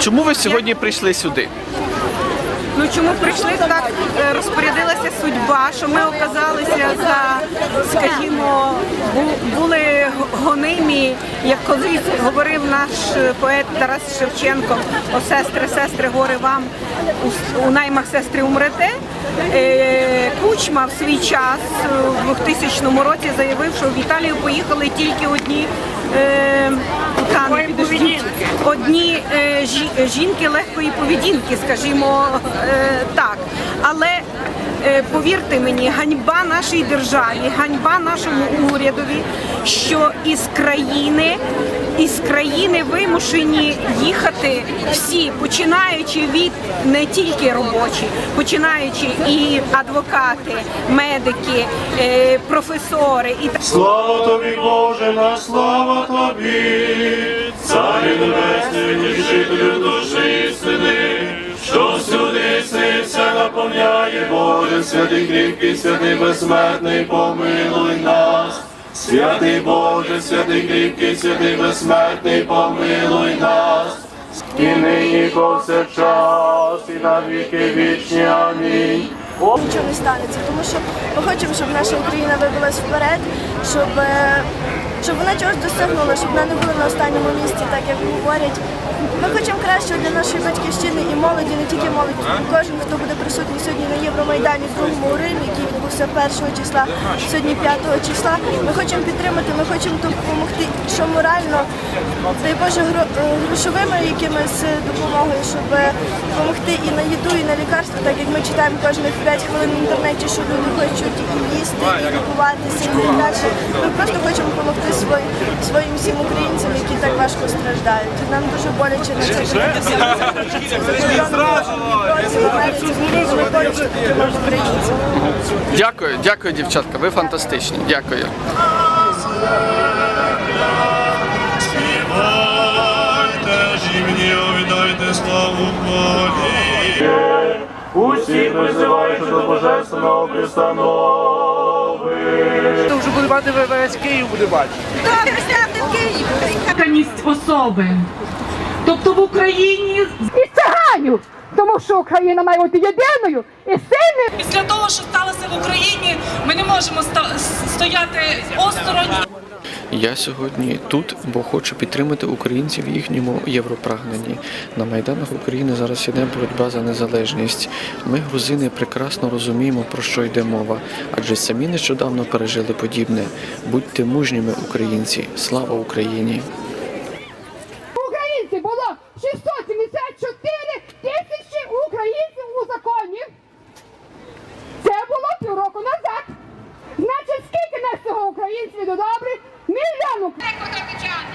Чому ви сьогодні прийшли сюди? Ну чому прийшли так е, розпорядилася судьба, що ми оказалися за, скажімо, гонимі, як колись говорив наш е, поет Тарас Шевченко, о сестри, сестри, горе вам у, наймах сестри умрете. Е, Кучма в свій час е, в 2000 році заявив, що в Італію поїхали тільки одні. Е, одні жінки легкої поведінки, скажімо так. Але повірте мені, ганьба нашій державі, ганьба нашому урядові, що із країни, із країни вимушені їхати всі, починаючи від не тільки робочі, починаючи і адвокати, медики, е, професори і. Слава тобі, Боже, на слава тобі, Царю небесний, утішителю святий кріпкий, святий безсмертний, помилуй нас. Святий Боже, святий кріпкий, святий безсмертний, помилуй нас. І нині повсякчас, і на віки вічні. Амінь. нічого не станеться, тому що ми хочемо, щоб наша Україна вибилась вперед, щоб, е, щоб вона чогось досягнула, щоб вона не була на останньому місці, так як говорять. Ми хочемо кращого для нашої батьківщини і молоді, не тільки молоді. Кожен, хто буде присутній сьогодні на Євромайдані другому у Римі, який відбувся 1 числа, сьогодні 5 числа. Ми хочемо підтримати, ми хочемо допомогти, що морально, дай Боже, е, грошовими якимись е, допомогою, щоб е, допомогти і на їду, і на лікарства, так як ми читаємо кожних 5 хвилин в інтернеті, що люди хочуть і їсти, і лікуватися, і так. Ми просто важко страждають. І Нам дуже боляче на це дивитися. Дякую, дякую, дівчатка. Ви фантастичні. Дякую. Славу Богі. Усі призивають до Божественного пристанови. Буде мати весь Київ буде бачити. Органість особи. Тобто в Україні і циганів, тому що Україна має бути єдиною і сильною. після того, що сталося в Україні, ми не можемо стояти осторонь. Я сьогодні тут, бо хочу підтримати українців в їхньому європрагненні. На майданах України зараз іде боротьба за незалежність. Ми, грузини, прекрасно розуміємо, про що йде мова, адже самі нещодавно пережили подібне. Будьте мужніми, українці! Слава Україні! Українців було 674 тисячі українців у законі. Це було півроку назад. Значить, скільки нас цього українців добре? Мільйон українців.